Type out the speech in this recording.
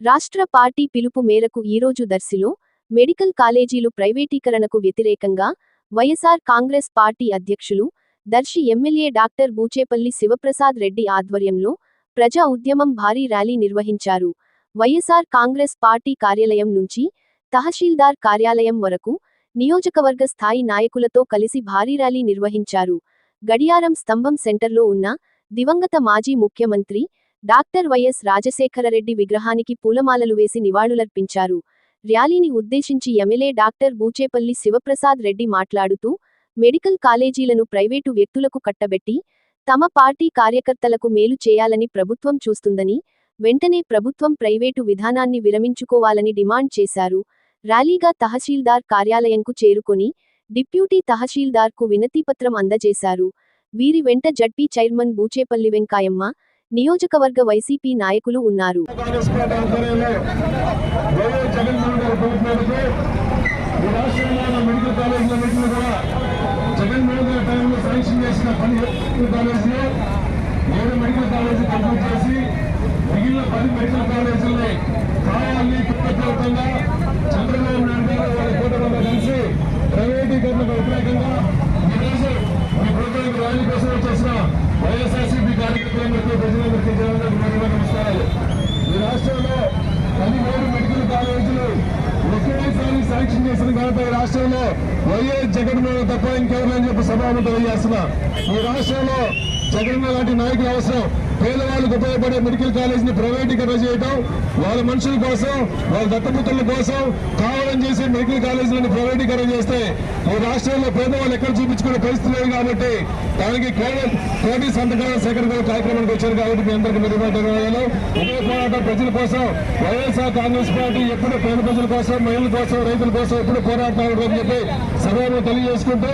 రాష్ట్ర పార్టీ పిలుపు మేరకు ఈరోజు దర్శిలో మెడికల్ కాలేజీలు ప్రైవేటీకరణకు వ్యతిరేకంగా వైఎస్ఆర్ కాంగ్రెస్ పార్టీ అధ్యక్షులు దర్శి ఎమ్మెల్యే డాక్టర్ బూచేపల్లి శివప్రసాద్ రెడ్డి ఆధ్వర్యంలో ప్రజా ఉద్యమం భారీ ర్యాలీ నిర్వహించారు. వైఎస్ఆర్ కాంగ్రెస్ పార్టీ కార్యాలయం నుంచి తహసీల్దార్ కార్యాలయం వరకు నియోజకవర్గ స్థాయి నాయకులతో కలిసి భారీ ర్యాలీ నిర్వహించారు. గడియారం స్తంభం సెంటర్లో ఉన్న దివంగత మాజీ ముఖ్యమంత్రి డాక్టర్ వైఎస్ రాజశేఖరరెడ్డి విగ్రహానికి పూలమాలలు వేసి నివాళులర్పించారు. ర్యాలీని ఉద్దేశించి ఎమ్మెల్యే డాక్టర్ బూచేపల్లి శివప్రసాద్ రెడ్డి మాట్లాడుతూ మెడికల్ కాలేజీలను ప్రైవేటు వ్యక్తులకు కట్టబెట్టి తమ పార్టీ కార్యకర్తలకు మేలు చేయాలని ప్రభుత్వం చూస్తుందని వెంటనే ప్రభుత్వం ప్రైవేటు విధానాన్ని విరమించుకోవాలని డిమాండ్ చేశారు. ర్యాలీగా తహసీల్దార్ కార్యాలయంకు చేరుకొని డిప్యూటీ తహసీల్దార్కు వినతిపత్రం అందజేశారు. వీరి వెంట జడ్పీ చైర్మన్ బూచేపల్లి వెంకాయమ్మ నియోజకవర్గ వైసీపీ నాయకులు ఉన్నారు. ఏడు మెడికల్ కాలేజీ కంప్లీట్ చేసి మిగిలిన పది మెడికల్ కాలేజీలని కావాలని కుటుంబంగా చంద్రబాబు నాయుడు గారు వాళ్ళ కూటమిలో కలిసి ప్రైవేటీకరణకు వ్యతిరేకంగా ఈరోజు మీ ప్రభుత్వానికి ర్యాలీ కోసం వచ్చేసిన వైఎస్ఆర్సీపీ కార్యకర్తలందరికీ ప్రజలందరికీ జనాలందరికీ మరొక నమస్కారాలు ఈ రాష్ట్రంలో పదిహేడు మెడికల్ కాలేజీలు ఒకేసారి శాంక్షన్ చేసిన ఘనత ఈ రాష్ట్రంలో వైఎస్ జగన్మోహన్ తప్ప ఇంకెవరు అని చెప్పి సభాము తెలియజేస్తున్నా ఈ రాష్ట్రంలో జగన్మోహన్ లాంటి నాయకులు అవసరం. పేదవాళ్ళకు ఉపయోగపడే మెడికల్ కాలేజీని ప్రైవేటీకరణ చేయడం వాళ్ళ మనుషుల కోసం వాళ్ళ దత్తపుత్రుల కోసం కావాలని చేసి మెడికల్ కాలేజీలను ప్రైవేటీకరణ చేస్తే ఈ రాష్ట్రంలో పేదవాళ్ళు ఎక్కడ చూపించుకునే పరిస్థితి లేదు కాబట్టి దానికి కేవలం కోటి సంతకాల సేకరణ కార్యక్రమానికి వచ్చారు కాబట్టి మీ అందరికీ మెరుగుపడ్డాను ఇదే పోరాటం ప్రజల కోసం వైఎస్ఆర్ కాంగ్రెస్ పార్టీ ఎప్పుడు పేద ప్రజల కోసం మహిళల కోసం రైతుల కోసం ఎప్పుడు పోరాడుతున్నారు అని చెప్పి సభలో తెలియజేసుకుంటూ